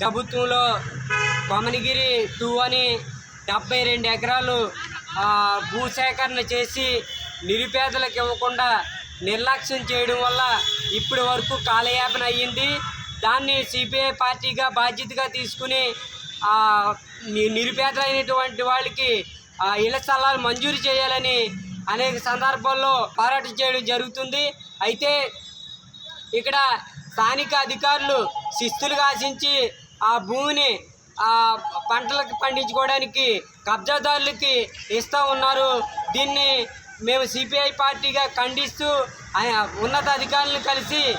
ప్రభుత్వంలో కొమనగిరి టూ అని డెబ్బై రెండు ఎకరాలు భూసేకరణ చేసి నిరుపేదలకు ఇవ్వకుండా నిర్లక్ష్యం చేయడం వల్ల ఇప్పటి వరకు కాలయాపన అయ్యింది. దాన్ని సిపిఐ పార్టీగా బాధ్యతగా తీసుకుని నిరుపేదలైనటువంటి వాళ్ళకి ఆ, ఇళ్ళ స్థలాలు మంజూరు చేయాలని అనేక సందర్భాల్లో పోరాటం చేయడం జరుగుతుంది. అయితే ఇక్కడ స్థానిక అధికారులు శిస్తులుగా ఆశించి ఆ భూమిని ఆ పంటలకు పండించుకోవడానికి కబ్జాదారులకి ఇస్తూ ఉన్నారు. దీన్ని మేము సిపిఐ పార్టీగా ఖండిస్తూ ఆ- ఉన్నత అధికారులను కలిసి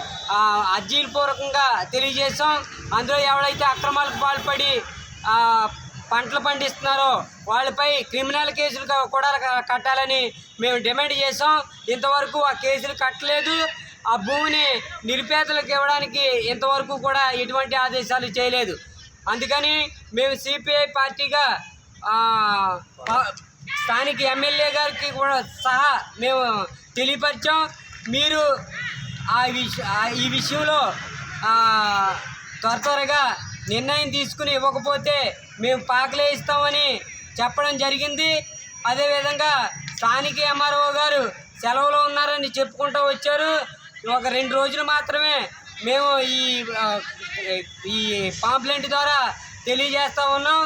అర్జీలు పూర్వకంగా తెలియజేశాం. అందులో ఎవరైతే అక్రమాలకు పాల్పడి పంటలు పండిస్తున్నారో వాళ్ళపై క్రిమినల్ కేసులు కూడా కట్టాలని మేము డిమాండ్ చేసాం ఇంతవరకు ఆ కేసులు కట్టలేదు. ఆ భూమిని నిరుపేదలకు ఇవ్వడానికి ఇంతవరకు కూడా ఎటువంటి ఆదేశాలు చేయలేదు. అందుకని మేము సిపిఐ పార్టీగా స్థానిక ఎమ్మెల్యే గారికి కూడా సహా మేము తెలియపరిచాం. మీరు ఆ విష ఆ- ఈ విషయంలో త్వర త్వరగా నిర్ణయం తీసుకుని ఇవ్వకపోతే మేము పాకలే ఇస్తామని చెప్పడం జరిగింది. అదేవిధంగా స్థానిక ఎంఆర్ఓ గారు సెలవులో ఉన్నారని చెప్పుకుంటూ వచ్చారు. ఒక రెండు రోజులు మాత్రమే మేము ఈ ఈ పాంప్లెంట్ ద్వారా తెలియజేస్తా ఉన్నాం.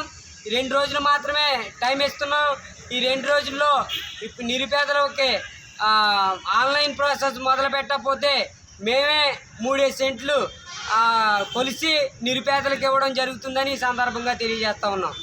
రెండు రోజులు మాత్రమే టైం ఇస్తున్నాం. ఈ రెండు రోజుల్లో ఇప్పుడు నిరుపేదలకి ఆన్లైన్ ప్రాసెస్ మొదలు పెట్టకపోతే మేమే మూడేసి సెంట్లు కొలిసి నిరుపేదలకు ఇవ్వడం జరుగుతుందని ఈ సందర్భంగా తెలియజేస్తా ఉన్నాం.